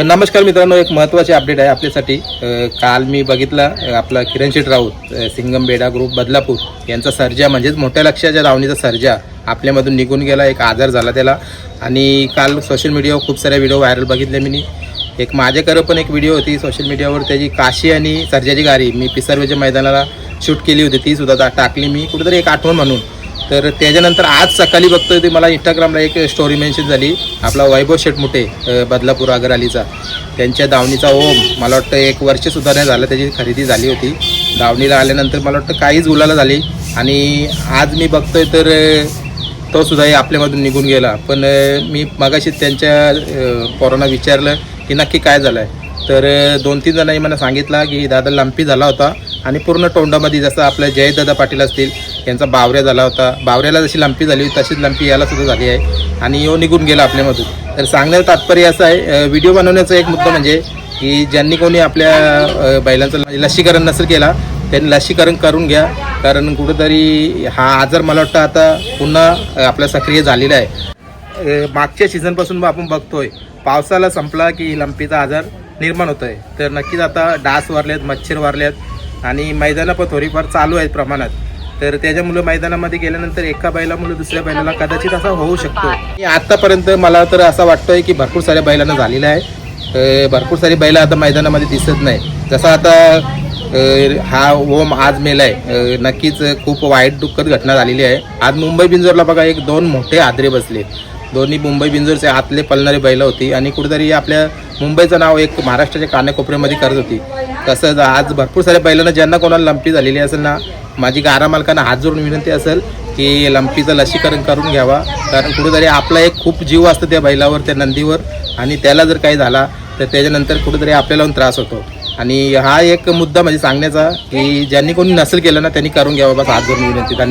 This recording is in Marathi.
नमस्कार मित्रांनो एक महत्त्वाचे अपडेट आहे आपल्यासाठी. काल मी बघितला आपला किरण शेठ राऊत सिंगम बेडा ग्रुप बदलापूर यांचा सर्जा म्हणजेच मोठ्या लक्षाच्या रावणीचा सर्जा आपल्यामधून निघून गेला एक आजार झाला त्याला. आणि काल सोशल मीडियावर खूप साऱ्या व्हिडिओ व्हायरल बघितले मी. एक माझ्याकडं पण एक व्हिडिओ होती सोशल मीडियावर त्याची काशी आणि सर्जाची गाडी मी पिसर्वेच्या मैदानाला शूट केली होती ती सुद्धा टाकली मी. कुठेतरी एक आठवण म्हणून. तर त्याच्यानंतर आज सकाळी बघतोय ते मला इंस्टाग्रामला एक स्टोरी मेन्शन झाली. आपला वैभव शेटमुटे बदलापूर अगरआलीचा त्यांच्या दावणीचा ओम मला वाटतं एक वर्षसुद्धा नाही झालं त्याची खरेदी झाली होती. दावणीला आल्यानंतर मला वाटतं काहीच उलाला झाली. आणि आज मी बघतोय तर तो सुद्धाही आपल्यामधून निघून गेला. पण मी मगाशी त्यांच्या पोरांना विचारलं की नक्की काय झालं आहे तर दोन तीन जणांनी मला सांगितलं की दादा लंपी झाला होता. आणि पूर्ण तोंडामध्ये जसं आपलं जयदादा पाटील असतील यांचा बावऱ्या झाला होता. बावऱ्याला जशी लंपी झाली होती तशीच लंपी याला सुद्धा झाली आहे. आणि यो निघून गेला आपल्यामधून. तर सांगण्याचं तात्पर्य असं आहे व्हिडिओ बनवण्याचा एक मुद्दा म्हणजे की ज्यांनी कोणी आपल्या बैलांचं लसीकरण नसेल केला त्यांनी लसीकरण करून घ्या. कारण कुठंतरी हा आजार मला वाटतं आता पुन्हा आपल्या आपला सक्रिय झालेला आहे. मागच्या सीझनपासून आपण बघतोय पावसाला संपला की लंपीचा आजार निर्माण होत आहे तर नक्कीच आता डास वारलेत मच्छर वारलेत आणि मैदानं पण थोडीफार चालू आहेत प्रमाणात. तर त्याच्यामुळे मैदानामध्ये गेल्यानंतर एका बैलामुळे दुसऱ्या बैलाला कदाचित असा होऊ शकतो. आणि आतापर्यंत मला तर असं वाटतोय की भरपूर साऱ्या बैलांना झालेलं आहे. भरपूर सारी बैलं आता मैदानामध्ये दिसत नाही. जसं आता हा ओम आज मेलाय. अ, नक्कीच खूप वाईट दुःखद घटना झालेली आहे. आज मुंबई बिंजोरला बघा एक दोन मोठे आदरे बसले. दोन्ही मुंबई बिंजोरचे आतले पळणारे बैल होती. आणि कुठेतरी आपल्या मुंबईचं नाव एक महाराष्ट्राच्या कानाकोपऱ्यामध्ये करत होती. तसंच आज भरपूर साऱ्या बैलांना ज्यांना कोणाला लंपी झालेली असेल ना माझी गारा मालकांना हात जोडून विनंती असेल की लंपीचं लसीकरण करून घ्यावा. कारण कुठेतरी आपला एक खूप जीव असतो त्या बैलावर त्या नंदीवर. आणि त्याला जर काही झाला तर त्याच्यानंतर कुठेतरी आपल्याला त्रास होतो. आणि हा एक मुद्दा म्हणजे सांगण्याचा की ज्यांनी कोणी नसेल केलं ना त्यांनी करून घ्यावा. बस हात जोडून विनंती. धन्यवाद.